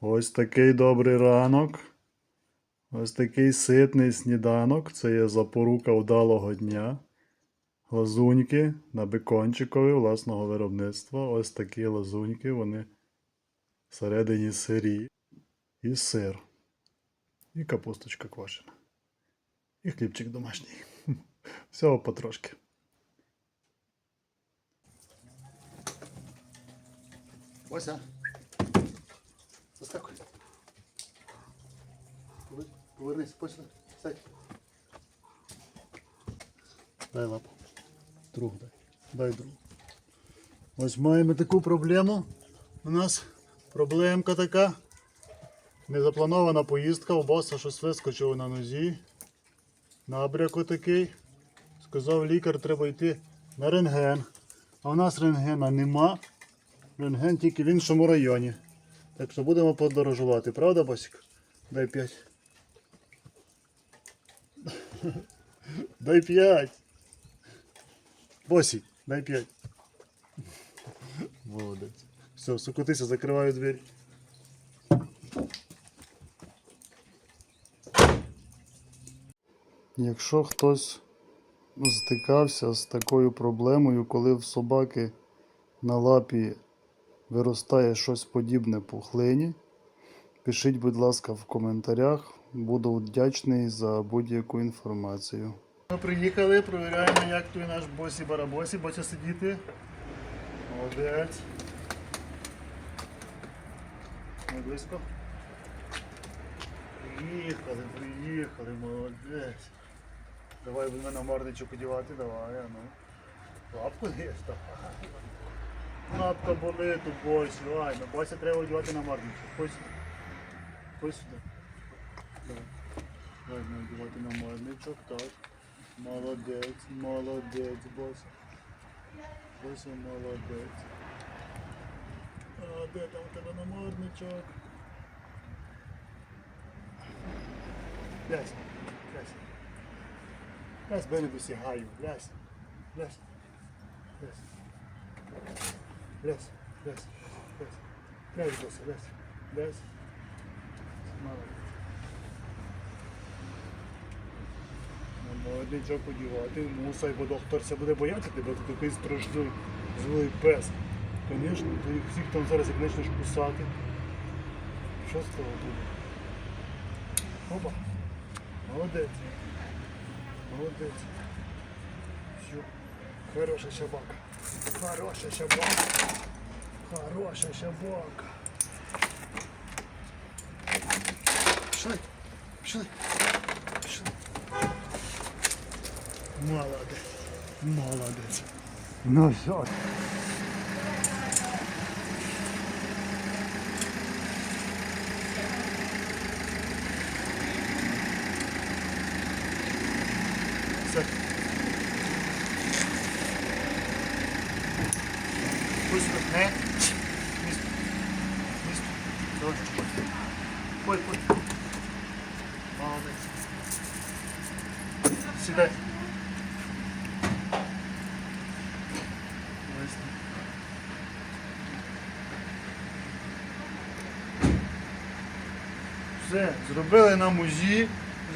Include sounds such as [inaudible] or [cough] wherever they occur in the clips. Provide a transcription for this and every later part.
Ось такий добрий ранок. Ось такий ситний сніданок. Це є запорука вдалого дня. Лазуньки на бекончикові власного виробництва. Ось такі лазуньки, вони всередині сирі. І сир. І капусточка квашена. І хлібчик домашній. [laughs] Всього потрошки. Ося. Заскакуй. Повернись, почни. Сядь. Дай лапу. Друг дай. Дай друг. Ось маємо таку проблему. У нас проблемка така. Незапланована поїздка, у боса щось вискочило на нозі. Набряк такий. Сказав лікар, треба йти на рентген. А у нас рентгена нема. Рентген тільки в іншому районі. Так що будемо подорожувати, правда, Босик? Дай п'ять. [laughs] Дай п'ять. Босі, дай п'ять. Молодець. Все, сукотися, закриваю двері. Якщо хтось стикався з такою проблемою, коли в собаки на лапі виростає щось подібне пухлині, пишіть, будь ласка, в коментарях. Буду вдячний за будь-яку інформацію. Ми приїхали, провіряємо, як той наш босі барабосі, бачите сидіти. Молодець. Близько. Приїхали, приїхали, молодець. Давай будемо намордничок одягати, давай, а ну. Лапку даєш, давай. Лапка болить у давай, на босі треба одягати намордничок. Ходь сюди. Ходь сюди. Давай. Будемо одягати намордничок, так. Молодець, молодець, босс. Босс молодець. А де там у тебе намордничок? Лясь, лясь. Лясь, бери досягаю, лясь. Лясь. Лясь. Лясь, лясь, лясь. Лясь, боса, лясь. Лясь. Молодець. Молодничок одівати, мусай, бо доктор це буде боятися тебе, ти такий страшний злий пес. Звісно, ти їх всіх там зараз як почнеш кусати. Що з того буде? Опа. Молодець. Молодець. Все. Хороша собака. Хороша собака. Хороша собака. Пішли. Пішли. Пішли. Молодець. Молодець. Ну все. Все. Пусть тут, не? Місто. Місто. Давай. Пой, пой. Молодець. Сідай. Все, зробили нам УЗІ,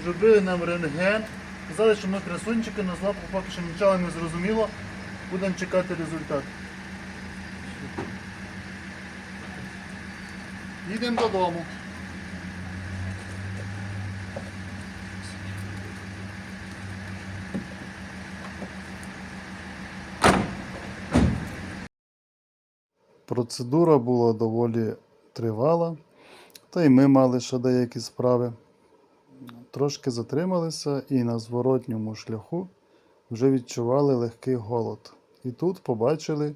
зробили нам рентген. Сказали, що ми красунчики, на злапку поки що нічого не зрозуміло. Будемо чекати результат. Їдемо додому. Процедура була доволі тривала, та й ми мали ще деякі справи. Трошки затрималися і на зворотньому шляху вже відчували легкий голод. І тут побачили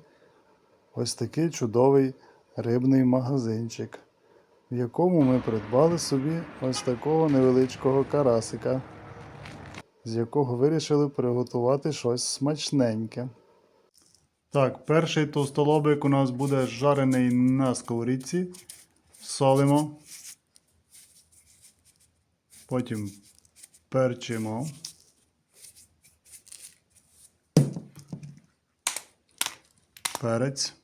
ось такий чудовий рибний магазинчик, в якому ми придбали собі ось такого невеличкого карасика, з якого вирішили приготувати щось смачненьке. Так, перший товстолобик у нас буде жарений на сковорідці. Солимо. Потім перчимо. Перець.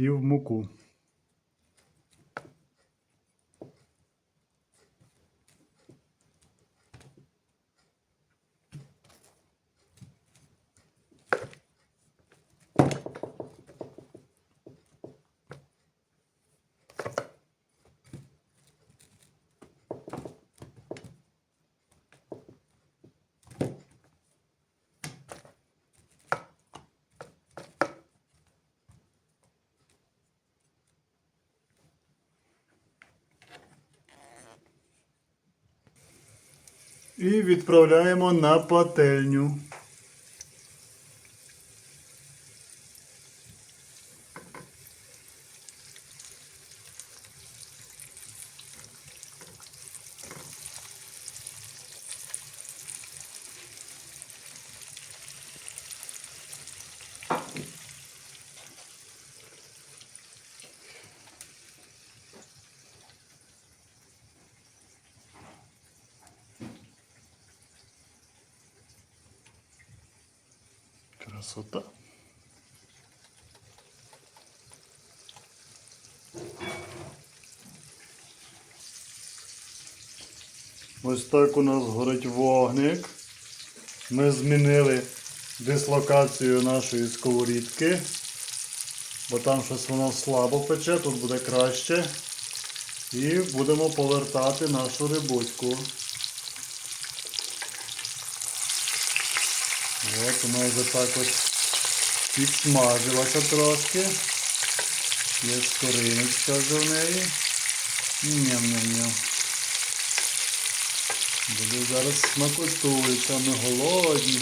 І в муку. І відправляємо на пательню. Красота. Ось так у нас горить вогник. Ми змінили дислокацію нашої сковорідки, бо там щось воно слабо пече, тут буде краще. І будемо повертати нашу рибуську. От вона вже так от підсмажилася трошки. Є скориночка вже в неї. Ням-ням-ням. Буде зараз смакотується, ми голодні.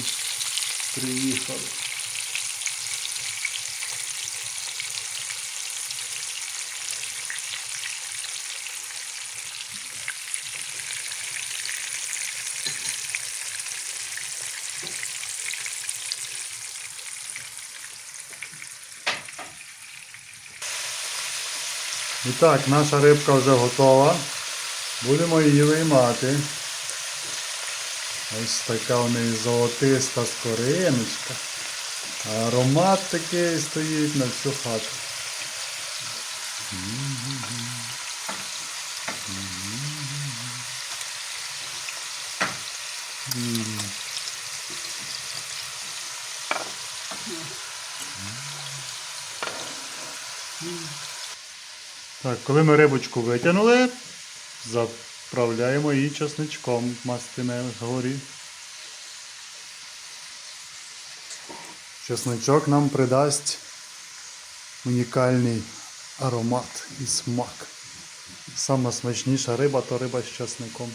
Приїхали. І так, наша рибка вже готова. Будемо її виймати. Ось така у неї золотиста скориночка. Аромат такий стоїть на всю хату. М. Так, коли ми рибочку витягнули, заправляємо її чесничком мастиме горі. Чесничок нам придасть унікальний аромат і смак. Сама смачніша риба то риба з чесником.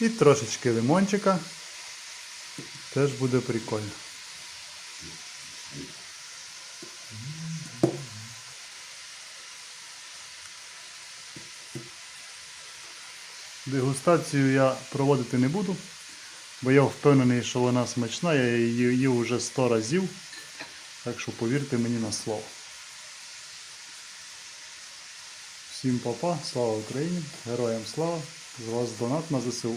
І трошечки лимончика. Теж буде прикольно. Дегустацію я проводити не буду, бо я впевнений, що вона смачна, я її вже 100 разів. Так що повірте мені на слово. Всім папа, слава Україні, героям слава! З вас донат на ЗСУ.